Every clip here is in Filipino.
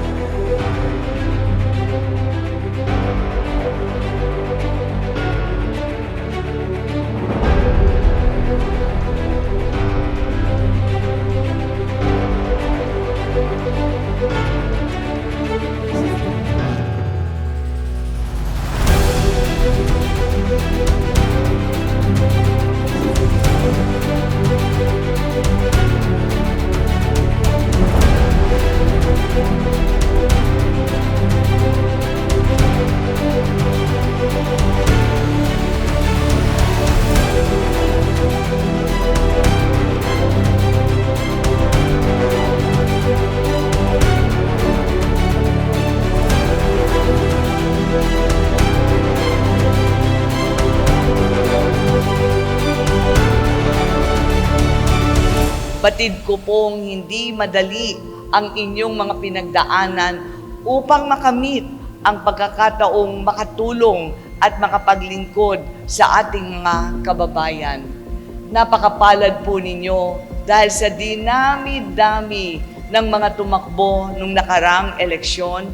Música Batid ko pong hindi madali ang inyong mga pinagdaanan upang makamit ang pagkakataong makatulong at makapaglingkod sa ating mga kababayan. Napakapalad po ninyo dahil sa dinami-dami ng mga tumakbo nung nakarang eleksyon.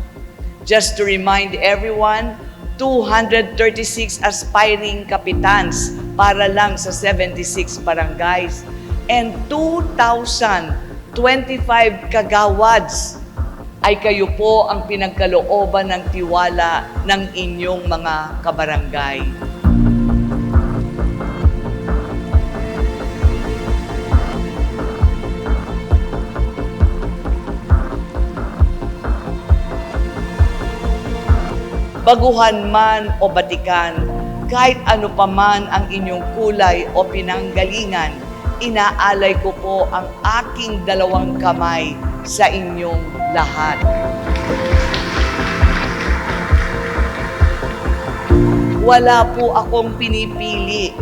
Just to remind everyone, 236 aspiring kapitans para lang sa 76 barangays and 2,025 kagawads ay kayo po ang pinagkalooban ng tiwala ng inyong mga kabarangay. baguhan man o batikan, kahit ano pa man ang inyong kulay o pinanggalingan, inaalay ko po ang aking dalawang kamay sa inyong lahat. Wala po akong pinipili.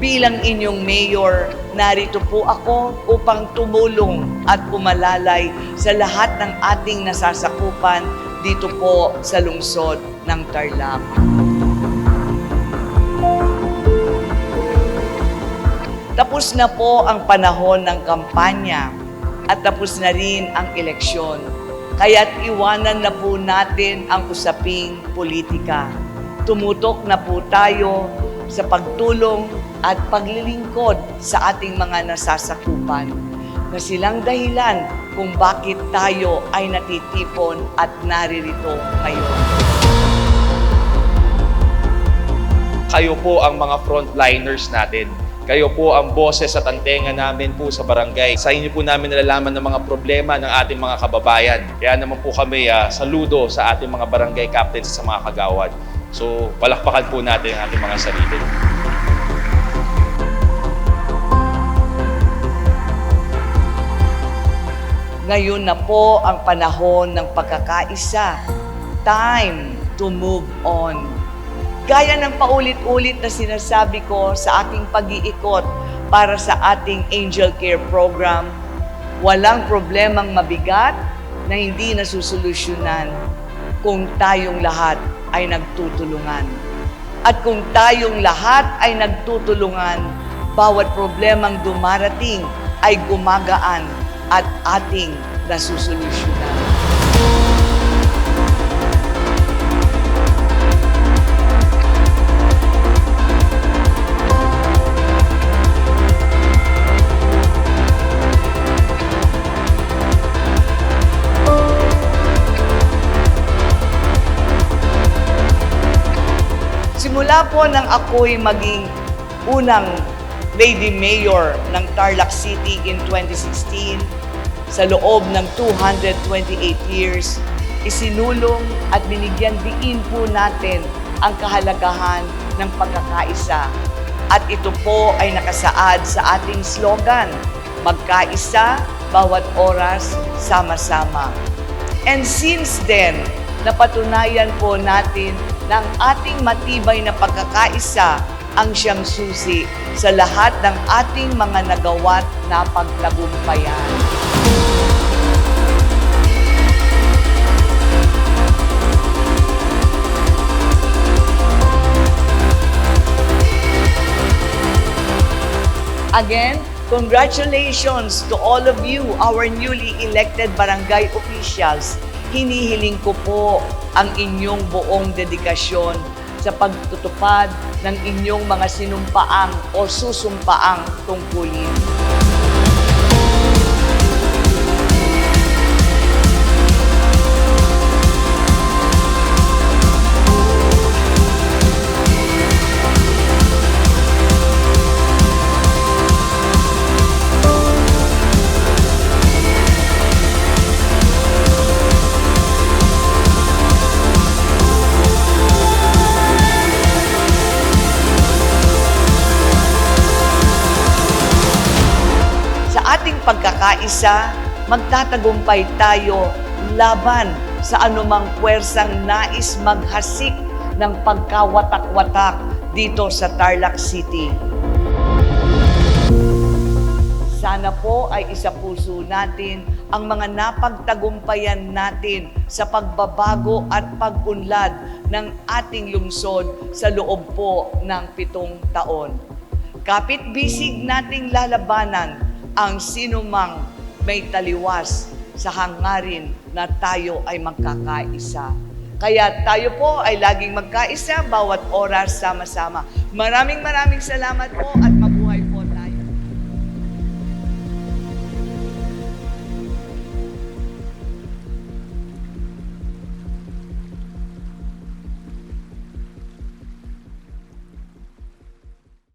Bilang inyong mayor, narito po ako upang tumulong at pumalalay sa lahat ng ating nasasakupan dito po sa lungsod ng Tarlac. Tapos na po ang panahon ng kampanya at tapos na rin ang eleksyon. Kaya't iwanan na po natin ang usaping politika. Tumutok na po tayo sa pagtulong at paglilingkod sa ating mga nasasakupan na silang dahilan kung bakit tayo ay natitipon at naririto ngayon. Kayo po ang mga frontliners natin. Kayo po ang boses at antenga namin po sa barangay. Sa inyo po namin nalalaman ng mga problema ng ating mga kababayan. Kaya naman po kami ah, saludo sa ating mga barangay captains sa mga kagawad. So, palakpakan po natin ang ating mga sarili. Ngayon na po ang panahon ng pagkakaisa. Time to move on. Gaya ng paulit-ulit na sinasabi ko sa aking pag-iikot para sa ating Angel Care Program, walang problemang mabigat na hindi nasusolusyonan kung tayong lahat ay nagtutulungan. At kung tayong lahat ay nagtutulungan, bawat problemang dumarating ay gumagaan at ating nasusolusyonan. Simula po nang ako'y maging unang Lady Mayor ng Tarlac City in 2016, sa loob ng 228 years, isinulong at binigyan diin po natin ang kahalagahan ng pagkakaisa. At ito po ay nakasaad sa ating slogan, magkaisa, bawat oras, sama-sama. And since then, napatunayan po natin ang ating matibay na pagkakaisa ang siyang susi sa lahat ng ating mga nagawa't na pagtagumpayan. Again, congratulations to all of you, our newly elected barangay officials. Hinihiling ko po ang inyong buong dedikasyon sa pagtutupad ng inyong mga sinumpaang o susumpaang tungkulin. Pagkakaisa, magtatagumpay tayo laban sa anumang puwersang nais maghasik ng pagkawatak-watak dito sa Tarlac City. Sana po ay isa puso natin ang mga napagtagumpayan natin sa pagbabago at pag-unlad ng ating lungsod sa loob po ng pitong taon. Kapit bisig nating lalabanan ang sinumang may taliwas sa hangarin na tayo ay magkakaisa. Kaya tayo po ay laging magkaisa bawat oras sama-sama. Maraming maraming salamat po at